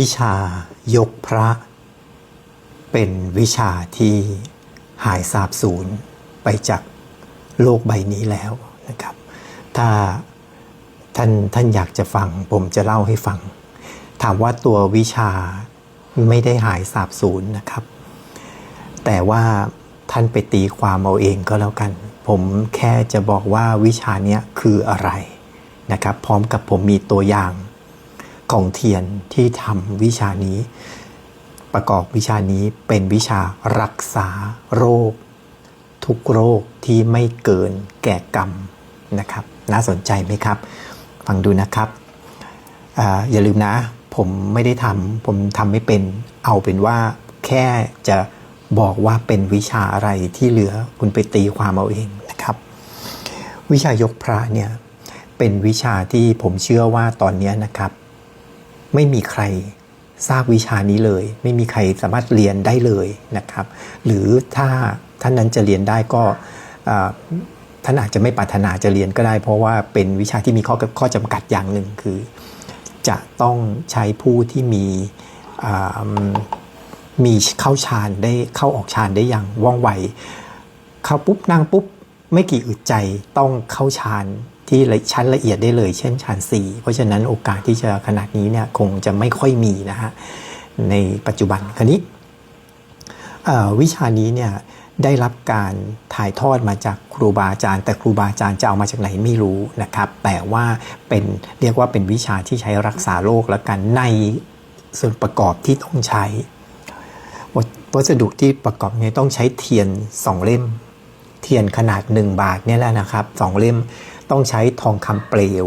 วิชายกพระ เป็นวิชาที่หายสาบสูญไปจากโลกใบนี้แล้วนะครับ ถ้าท่านท่านอยากจะฟังผมจะเล่าให้ฟัง ถามว่าตัววิชาไม่ได้หายสาบสูญนะครับ แต่ว่าท่านไปตีความเอาเองก็แล้วกัน ผมแค่จะบอกว่าวิชาเนี้ยคืออะไรนะครับ พร้อมกับผมมีตัวอย่าง ของเทียนที่ทำวิชานี้ ประกอบวิชานี้เป็นวิชารักษาโรค ทุกโรคที่ไม่เกินแก่กรรมนะครับ น่าสนใจไหมครับ ฟังดูนะครับออย่าลืมนะ ผมไม่ได้ทำผมทำไม่เป็นเอาเป็นว่าแค่จะบอกว่าเป็นวิชาอะไรที่เหลือคุณไปตีความเอาเองนะครับ วิชายกพระเนี่ยเป็นวิชาที่ผมเชื่อว่าตอนนี้นะครับ ไม่มีใครทราบวิชานี้เลย ไม่มีใครสามารถเรียนได้เลยนะครับ หรือถ้าท่านนั้นจะเรียนได้ก็ท่านอาจจะไม่ปรารถนาจะเรียนก็ได้ เพราะว่าเป็นวิชาที่มีข้อข้อจำกัดอย่างหนึ่งคือ จะต้องใช้ผู้ที่มีมีเข้าฌานได้เข้าออกฌานได้อย่างว่องไวเข้าปุ๊บนั่งปุ๊บไม่กี่อึดใจต้องเข้าฌาน ที่ชั้นละเอียดได้เลย เช่นฌานสี่เพราะฉะนั้นโอกาสที่จะขนาดนี้เนี่ยคงจะไม่ค่อยมีนะฮะในปัจจุบันคราวนี้วิชานี้เนี่ยได้รับการถ่ายทอดมาจากครูบาอาจารย์ แต่ครูบาอาจารย์จะเอามาจากไหนไม่รู้นะครับ แต่ว่าเป็นเรียกว่าเป็นวิชาที่ใช้รักษาโรคแล้วกันในส่วนประกอบที่ต้องใช้ วัสดุที่ประกอบเนี่ยต้องใช้เทียนสองเล่ม เทียนขนาด 1 บาทเนี่ยแหละนะครับสองเล่ม ต้องใช้ทองคำเปลว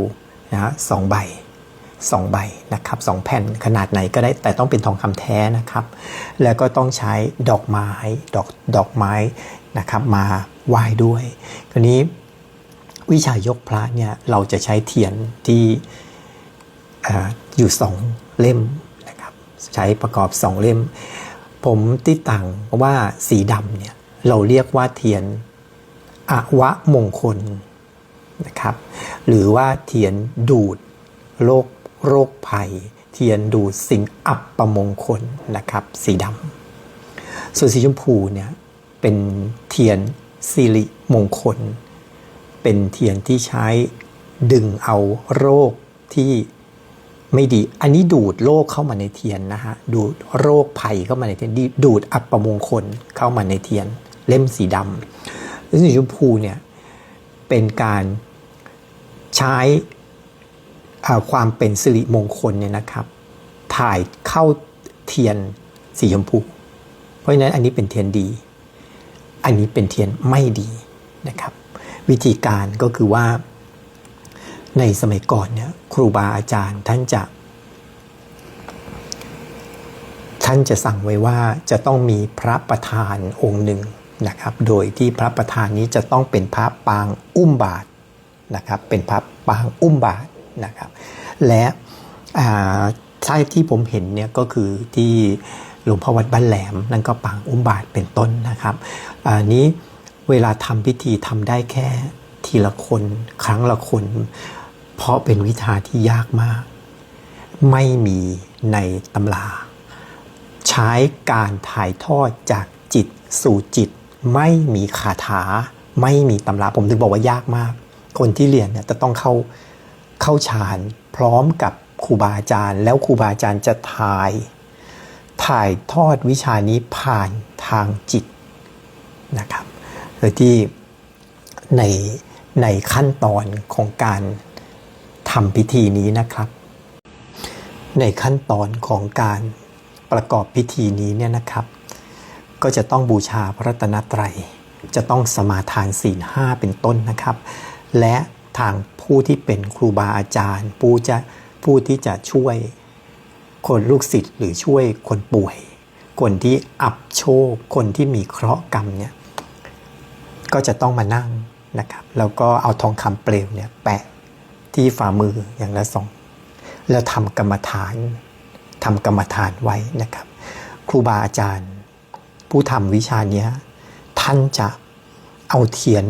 นะฮะสองใบสองใบนะครับสองแผ่นขนาดไหนก็ได้แต่ต้องเป็นทองคำแท้นะครับ แล้วก็ต้องใช้ดอกไม้ดอกดอกไม้นะครับมาไหว้ด้วยคราวนี้วิชายกพระเนี่ยเราจะใช้เทียนที่อ่อยู่สองเล่มนะครับใช้ประกอบสองเล่ม ผมติดต่างว่าสีดำเนี่ยเราเรียกว่าเทียนอวะมงคล นะครับ หรือว่าเทียนดูดโรคโรคภัย เทียนดูดสิ่งอับประมงคลนะครับ สีดำส่วนสีชมพูเนี่ยเป็นเทียนสิริมงคล เป็นเทียนที่ใช้ดึงเอาโรคที่ไม่ดี อันนี้ดูดโรคเข้ามาในเทียนนะฮะ ดูดโรคภัยเข้ามาในเทียน ดูดอับประมงคลเข้ามาในเทียน เล่มสีดำแล้วสีชมพูเนี่ย เป็นการใช้ความเป็นสิริมงคลเนี่ยนะครับ ถ่ายเข้าเทียนสีชมพูเพราะฉะนั้นอันนี้เป็นเทียนดี อันนี้เป็นเทียนไม่ดีนะครับ วิธีการก็คือว่า ในสมัยก่อนเนี่ยครูบาอาจารย์ท่านจะ ท่านจะสั่งไว้ว่าจะต้องมีพระประธานองค์หนึ่ง นะครับโดยที่พระประธานนี้จะต้องเป็นพระปางอุ้มบาทนะครับเป็นพระปางอุ้มบาทนะครับและอ่าใช่ที่ผมเห็นเนี่ยก็คือที่หลวงพ่อวัดบ้านแหลมนั่นก็ปางอุ้มบาทเป็นต้นนะครับอันนี้เวลาทำพิธีทำได้แค่ทีละคนครั้งละคน เพราะเป็นวิชาที่ยากมาก ไม่มีในตำรา ใช้การถ่ายทอดจากจิตสู่จิต ไม่มีคาถา ไม่มีตำราผมถึงบอกว่ายากมาก คนที่เรียนเนี่ยจะต้องเข้าเข้าฌานพร้อมกับครูบาอาจารย์ แล้วครูบาอาจารย์จะถ่าย ถ่ายทอดวิชานี้ผ่านทางจิตนะครับโดยที่ในในขั้นตอนของการทำพิธีนี้นะครับ ในขั้นตอนของการประกอบพิธีนี้เนี่ยนะครับ ก็จะต้องบูชาพระรัตนตรัย จะต้องสมาทานศีลห้าเป็นต้นนะครับ และทางผู้ที่เป็นครูบาอาจารย์ ผู้จะผู้ที่จะช่วยคนลูกศิษย์หรือช่วยคนป่วย คนที่อับโชค คนที่มีเคราะห์กรรมเนี่ยก็จะต้องมานั่งนะครับแล้วก็เอาทองคำเปลวเนี่ยแปะที่ฝ่ามืออย่างละสองแล้วทำกรรมฐานทำกรรมฐานไว้นะครับ ครูบาอาจารย์ ผู้ทำวิชานี้ท่านจะเอาเทียน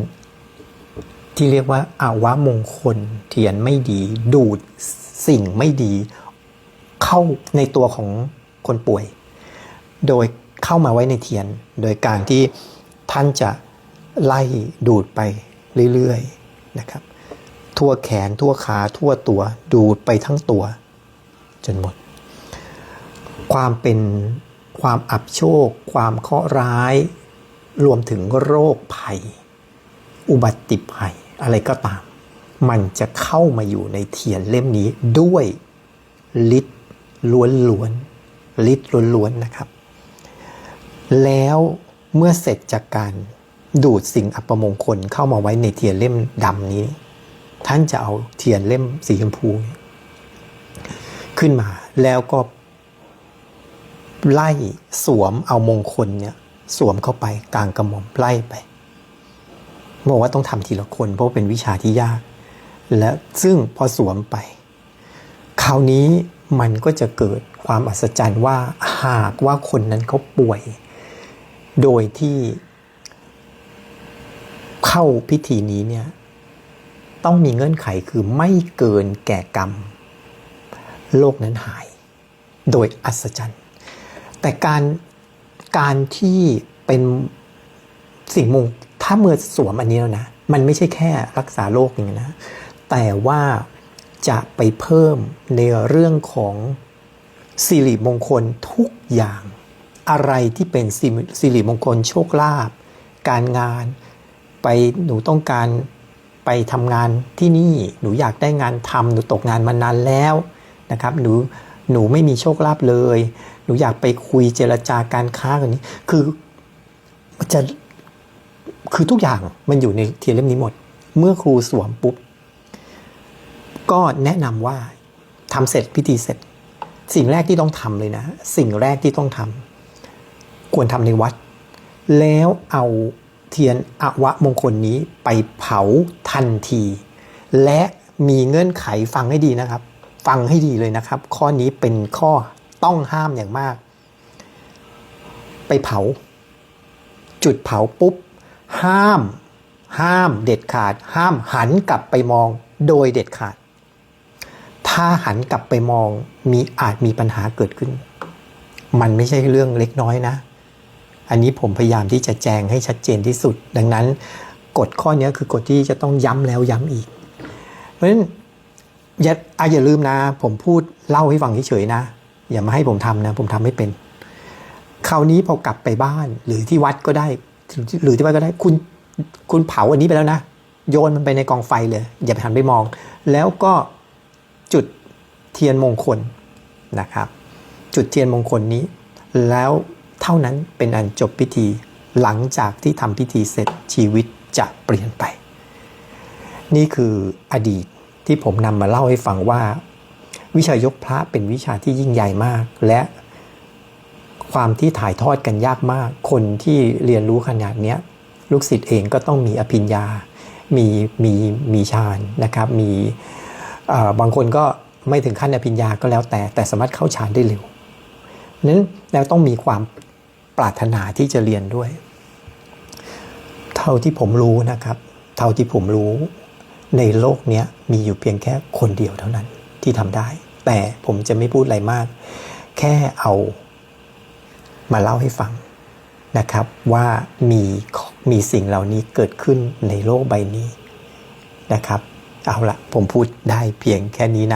ที่เรียกว่าอาวะมงคล เทียนไม่ดี ดูดสิ่งไม่ดี เข้าในตัวของคนป่วย โดยเข้ามาไว้ในเทียน โดยการที่ท่านจะไล่ดูดไปเรื่อยๆนะครับ ทั่วแขนทั่วขาทั่วตัวดูดไปทั้งตัว จนหมด ความเป็น ความอับโชค ความเคราะห์ร้าย รวมถึงโรคภัย อุบัติภัย อะไรก็ตาม มันจะเข้ามาอยู่ในเทียนเล่มนี้ด้วยฤทธิ์ล้วนๆฤทธิ์ล้วนๆนะครับ แล้วเมื่อเสร็จจากการดูดสิ่งอัปมงคลเข้ามาไว้ในเทียนเล่มดำนี้ ท่านจะเอาเทียนเล่มสีชมพู ขึ้นมาแล้วก็ ไล่สวมเอามงคลเนี่ยสวมเข้าไปกลางกระหม่อมไล่ไปบอกว่าต้องทำทีละคนเพราะเป็นวิชาที่ยาก และซึ่งพอสวมไป คราวนี้มันก็จะเกิดความอัศจรรย์ว่าหากว่าคนนั้นเขาป่วย โดยที่เข้าพิธีนี้เนี่ยต้องมีเงื่อนไขคือไม่เกินแก่กรรม โลกนั้นหาย โดยอัศจรรย์ แต่การการที่เป็นสิ่งมงถ้าเมื่อสวมอันนี้แล้วนะ มันไม่ใช่แค่รักษาโรคอย่างนี้นะ แต่ว่าจะไปเพิ่มในเรื่องของสิริมงคลทุกอย่าง อะไรที่เป็นสิสิริมงคลโชคลาภการงาน ไปหนูต้องการไปทำงานที่นี่หนูอยากได้งานทำหนูตกงานมานานแล้วนะครับ หนูหนูไม่มีโชคลาภเลย หนูอยากไปคุยเจรจาการค้ากันนี้ คือมันจะคือทุกอย่างมันอยู่ในเทียนเล่มนี้หมด เมื่อครูสวมปุ๊บ ก็แนะนำว่าทำเสร็จพิธีเสร็จ สิ่งแรกที่ต้องทำเลยนะ สิ่งแรกที่ต้องทำควรทำในวัด แล้วเอาเทียนอวะมงคลนี้ไปเผาทันที และมีเงื่อนไขฟังให้ดีนะครับ ฟังให้ดีเลยนะครับ ข้อนี้เป็นข้อ ต้องห้ามอย่างมาก ไปเผา จุดเผาปุ๊บ ห้าม ห้ามเด็ดขาด ห้ามหันกลับไปมองโดยเด็ดขาด ถ้าหันกลับไปมองมีอาจมีปัญหาเกิดขึ้น มันไม่ใช่เรื่องเล็กน้อยนะ อันนี้ผมพยายามที่จะแจงให้ชัดเจนที่สุด ดังนั้นกฎข้อนี้คือกฎที่จะต้องย้ำแล้วย้ำอีก เพราะฉะนั้นอย่าอย่าลืมนะ ผมพูดเล่าให้ฟังเฉยๆนะ อย่ามาให้ผมทำนะ ผมทำไม่เป็น คราวนี้พอกลับไปบ้านหรือที่วัดก็ได้ หรือที่วัดก็ได้ คุณคุณเผาอันนี้ไปแล้วนะ โยนมันไปในกองไฟเลย อย่าไปหันไปมอง แล้วก็จุดเทียนมงคลนะครับ จุดเทียนมงคลนี้ แล้วเท่านั้นเป็นอันจบพิธีหลังจากที่ทำพิธีเสร็จชีวิตจะเปลี่ยนไป นี่คืออดีตที่ผมนำมาเล่าให้ฟังว่า วิชายกพระเป็นวิชาที่ยิ่งใหญ่มาก และความที่ถ่ายทอดกันยากมาก คนที่เรียนรู้ขนาดนี้ลูกศิษย์เองก็ต้องมีอภิญญา มีมีมีฌานนะครับ มีบางคนก็ไม่ถึงขั้นอภิญญาก็แล้วแต่ แต่สามารถเข้าฌานได้เร็วนั้นแล้วต้องมีความปรารถนาที่จะเรียนด้วย เท่าที่ผมรู้นะครับ เท่าที่ผมรู้ในโลกนี้มีอยู่เพียงแค่คนเดียวเท่านั้นที่ทำได้ แต่ผมจะไม่พูดอะไรมาก แค่เอามาเล่าให้ฟังนะครับว่ามีมีสิ่งเหล่านี้เกิดขึ้นในโลกใบนี้นะครับ เอาละผมพูดได้เพียงแค่นี้นะ